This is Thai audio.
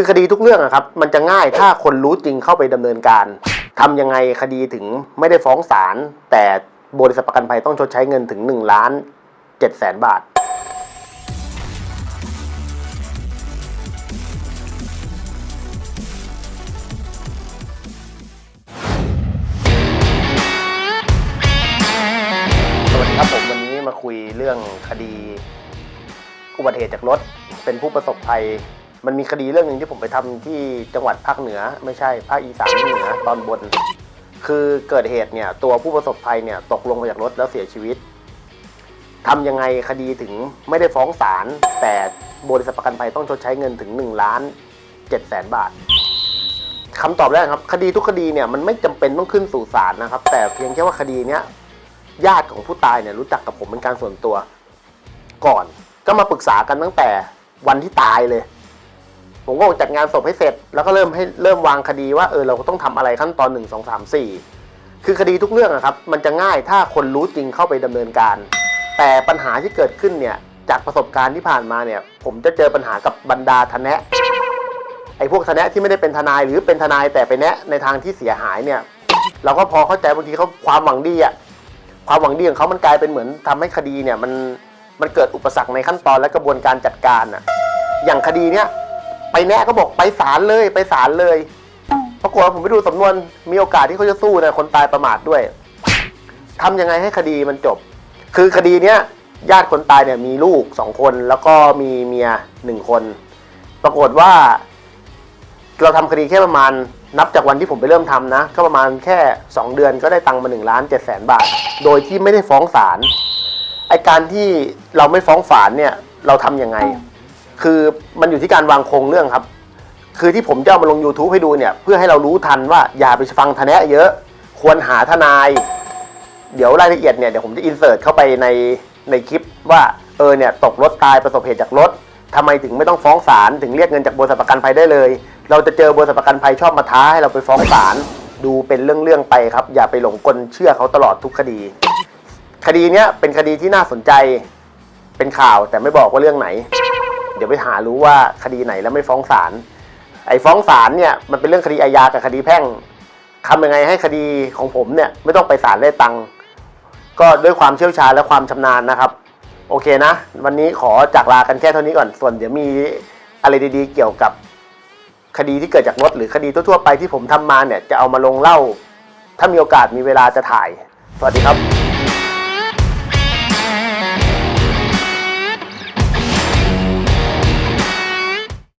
คือคดีทุกเรื่องอะครับ มันจะง่ายถ้าคนรู้จริงเข้าไปดำเนินการทำยังไงคดีถึงไม่ได้ฟ้องศาลแต่บริษัทประกันภัยต้องชดใช้เงินถึง1ล้าน7แสนบาทสวัสดีครับผมวันนี้มาคุยเรื่องคดีอุบัติเหตุจากรถ เป็นผู้ประสบภัย มันมีคดีเรื่องหนึ่งที่ผมไปทำที่จังหวัดภาคเหนือ ไม่ใช่ภาคอีสานเหนือตอนบน คือเกิดเหตุเนี่ย ตัวผู้ประสบภัยเนี่ยตกลงมาจากรถแล้วเสียชีวิตทำยังไงคดีถึงไม่ได้ฟ้องศาลแต่บริษัทประกันภัยต้องชดใช้เงินถึง1ล้าน7แสนบาทคำตอบแรกครับ คดีทุกคดีเนี่ยมันไม่จำเป็นต้องขึ้นสู่ศาลนะครับ แต่เพียงแค่ว่าคดีเนี้ยญาติของผู้ตายเนี่ยรู้จักกับผมเป็นการส่วนตัว ก่อนก็มาปรึกษากันตั้งแต่วันที่ตายเลย ผมก็จัดงานศพให้เสร็จ แล้วก็เริ่มให้เริ่มวางคดีว่าเออเราต้องทำอะไรขั้นตอนหนึ่งสองสามสี่คือคดีทุกเรื่องอะครับ มันจะง่ายถ้าคนรู้จริงเข้าไปดำเนินการ แต่ปัญหาที่เกิดขึ้นเนี่ยจากประสบการณ์ที่ผ่านมาเนี่ย ผมจะเจอปัญหากับบรรดาทนะไอ้พวกทนะที่ไม่ได้เป็นทนายหรือเป็นทนายแต่ไปแนะในทางที่เสียหายเนี่ย เราก็พอเข้าใจบางทีเขาความหวังดีอะความหวังดีของเขามันกลายเป็นเหมือนทำให้คดีเนี่ยมันมันเกิดอุปสรรคในขั้นตอนและกระบวนการจัดการอะอย่างคดีเนี้ย ไปแนะก็บอกไปศาลเลยไปศาลเลยปรากฏว่าผมไปดูสำนวนมีโอกาสที่เขาจะสู้นะคนตายประมาทด้วยทำยังไงให้คดีมันจบ คือคดีเนี้ยญาติคนตายเนี่ยมีลูกสองคนแล้วก็มีเมียหนึ่งคน ปรากฏว่า เราทำคดีแค่ประมาณ นับจากวันที่ผมไปเริ่มทำนะ ก็ประมาณแค่ 2 เดือนก็ได้ตังค์มา1ล้าน7แสนบาท โดยที่ไม่ได้ฟ้องศาลไอการที่เราไม่ฟ้องศาลเนี่ย เราทำยังไง คือมันอยู่ที่การวางโครงเรื่องครับ คือที่ผมจะเอามาลง YouTube ให้ดูเนี่ย เพื่อให้เรารู้ทันว่าอย่าไปฟังทนายเยอะ ควรหาทนาย เดี๋ยวรายละเอียดเนี่ยเดี๋ยวผมจะอินเสิร์ตเข้าไปในในคลิปว่าเออเนี่ยตกรถตายประสบเหตุจากรถทำไมถึงไม่ต้องฟ้องศาลถึงเรียกเงินจากบริษัทประกันภัยได้เลย เราจะเจอบริษัทประกันภัยชอบมาท้าให้เราไปฟ้องศาลดูเป็นเรื่องๆไปครับ อย่าไปหลงกลเชื่อเขาตลอดทุกคดี คดีเนี้ยเป็นคดีที่น่าสนใจเป็นข่าวแต่ไม่บอกว่าเรื่องไหน ดี๋ยวไปหารู้ว่าคดีไหนแล้วไม่ฟ้องศาลไอ้ฟ้องศาลเนี่ยมันเป็นเรื่องคดีอาญากับคดีแพ่งทำยังไงให้คดีของผมเนี่ยไม่ต้องไปศาลได้ตังค์ก็ด้วยความเชี่ยวชาญและความชำนาญนะครับ โอเคนะ วันนี้ขอจากลากันแค่เท่านี้ก่อนส่วนเดี๋ยวมีอะไรดีๆ เกี่ยวกับคดีที่เกิดจากรถหรือคดีทั่วๆไปที่ผมทำมาเนี่ยจะเอามาลงเล่า ถ้ามีโอกาสมีเวลาจะถ่าย สวัสดีครับ